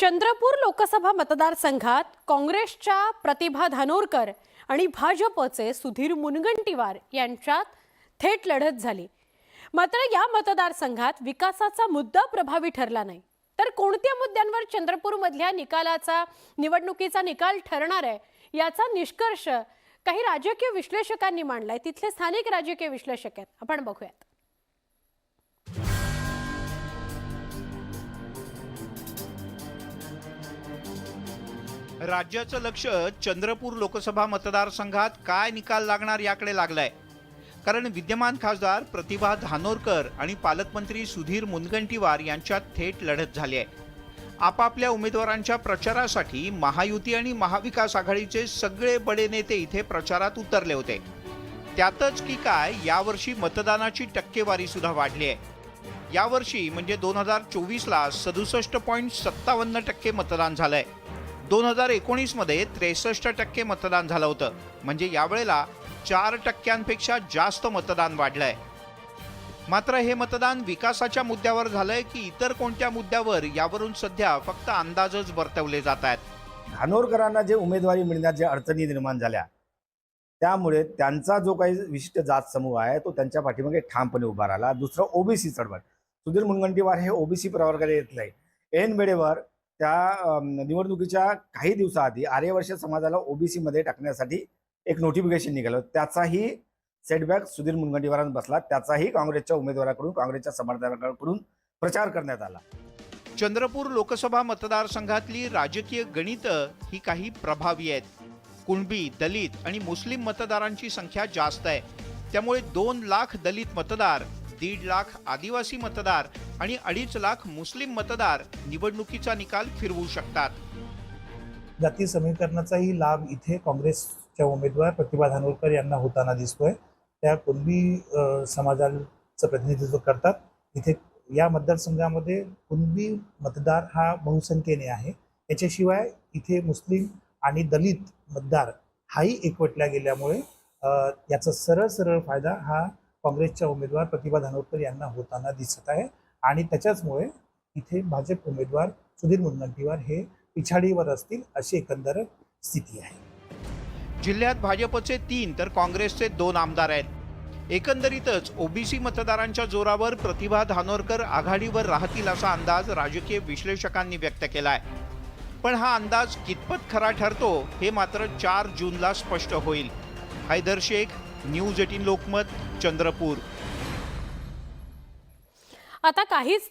चंद्रपूर लोकसभा मतदारसंघात काँग्रेसच्या प्रतिभा धानोरकर आणि भाजपचे सुधीर मुनगंटीवार यांच्यात थेट लढत झाली. मात्र या मतदारसंघात विकासाचा मुद्दा प्रभावी ठरला नाही. तर कोणत्या मुद्द्यांवर चंद्रपूरमधल्या निकालाचा निवडणुकीचा निकाल ठरणार आहे याचा निष्कर्ष काही राजकीय विश्लेषकांनी मांडलाय. तिथले स्थानिक राजकीय विश्लेषक आहेत. आपण बघूयात. राज्याचं लक्ष चंद्रपूर लोकसभा मतदारसंघात काय निकाल लागणार याकडे लागलाय. कारण विद्यमान खासदार प्रतिभा धानोरकर आणि पालकमंत्री सुधीर मुनगंटीवार यांच्यात थेट लढत झाली आहे आपापल्या उमेदवारांच्या प्रचारासाठी महायुती आणि महाविकास आघाडीचे सगळे बडे नेते इथे प्रचारात उतरले होते. त्यातच की काय यावर्षी मतदानाची टक्केवारी सुद्धा वाढली आहे यावर्षी म्हणजे दोन हजार चोवीसला सदुसष्ट पॉईंट सत्तावन्न टक्के मतदान झालंय. दोन हजार एकोणीसमध्ये त्रेसष्ट टक्के मतदान झालं होतं. म्हणजे यावेळेला चार टक्क्यांपेक्षा जास्त मतदान वाढलंय. मात्र हे मतदान विकासाच्या मुद्द्यावर झालंय की इतर कोणत्या मुद्द्यावर यावरून सध्या फक्त अंदाजच वर्तवले जात आहेत. धानोरकरांना जे उमेदवारी मिळण्यात ज्या अडचणी निर्माण झाल्या त्यामुळे त्यांचा जो काही विशिष्ट जात समूह आहे तो त्यांच्या पाठीमागे ठामपणे उभा राहिला. दुसरं ओबीसी चळवळ. सुधीर मुनगंटीवार हे ओबीसी प्रवर्गाला येत नाही. ऐन वेळेवर त्या निवडणुकीच्या काही दिवसाआधी आर्यवर्ष समाजाला ओबीसी मध्ये टाकण्यासाठी एक नोटिफिकेशन निघालं. त्याचाही सेटबॅक सुधीर मुनगंटीवारांना बसला. त्याचाही काँग्रेसच्या उमेदवाराकडून काँग्रेसच्या समर्थकांकडून प्रचार करण्यात आला. चंद्रपूर लोकसभा मतदारसंघातली राजकीय गणितं ही काही प्रभावी आहेत. कुणबी दलित आणि मुस्लिम मतदारांची संख्या जास्त आहे. त्यामुळे दोन लाख दलित मतदार दीड लाख आदिवासी मतदार आणि अडीच लाख मुस्लिम मतदार निवडणुकीचा निकाल फिरवू शकतात. जाती समीकरणाचाही लाभ इथे काँग्रेसच्या उमेदवार प्रतिभा धानोरकर यांना होताना दिसतोय. त्या कुणबी समाजाचं प्रतिनिधित्व करतात. इथे या मतदारसंघामध्ये कुणबी मतदार हा बहुसंख्येने आहे. याच्याशिवाय इथे मुस्लिम आणि दलित मतदार हाही एकवटल्या गेल्यामुळे याचा सरळ सरळ फायदा हा काँग्रेसच्या उमेदवार प्रतिभा धानोरकर यांना होताना दिसत आहे. आणि त्याच्याचमुळे इथे भाजप उमेदवार सुधीर मुनगंटीवार हे पिछाडीवर असतील अशी एकंदर स्थिती आहे. जिल्ह्यात भाजपचे तीन तर काँग्रेसचे दोन आमदार आहेत. एकंदरीतच ओबीसी मतदारांच्या जोरावर प्रतिभा धानोरकर आघाडीवर राहतील असा अंदाज राजकीय विश्लेषकांनी व्यक्त केलाय. पण हा अंदाज कितपत खरा ठरतो हे मात्र चार जूनला स्पष्ट होईल. Haider Shaikh News Eighteen Lokmat Chandrapur. आता काहीच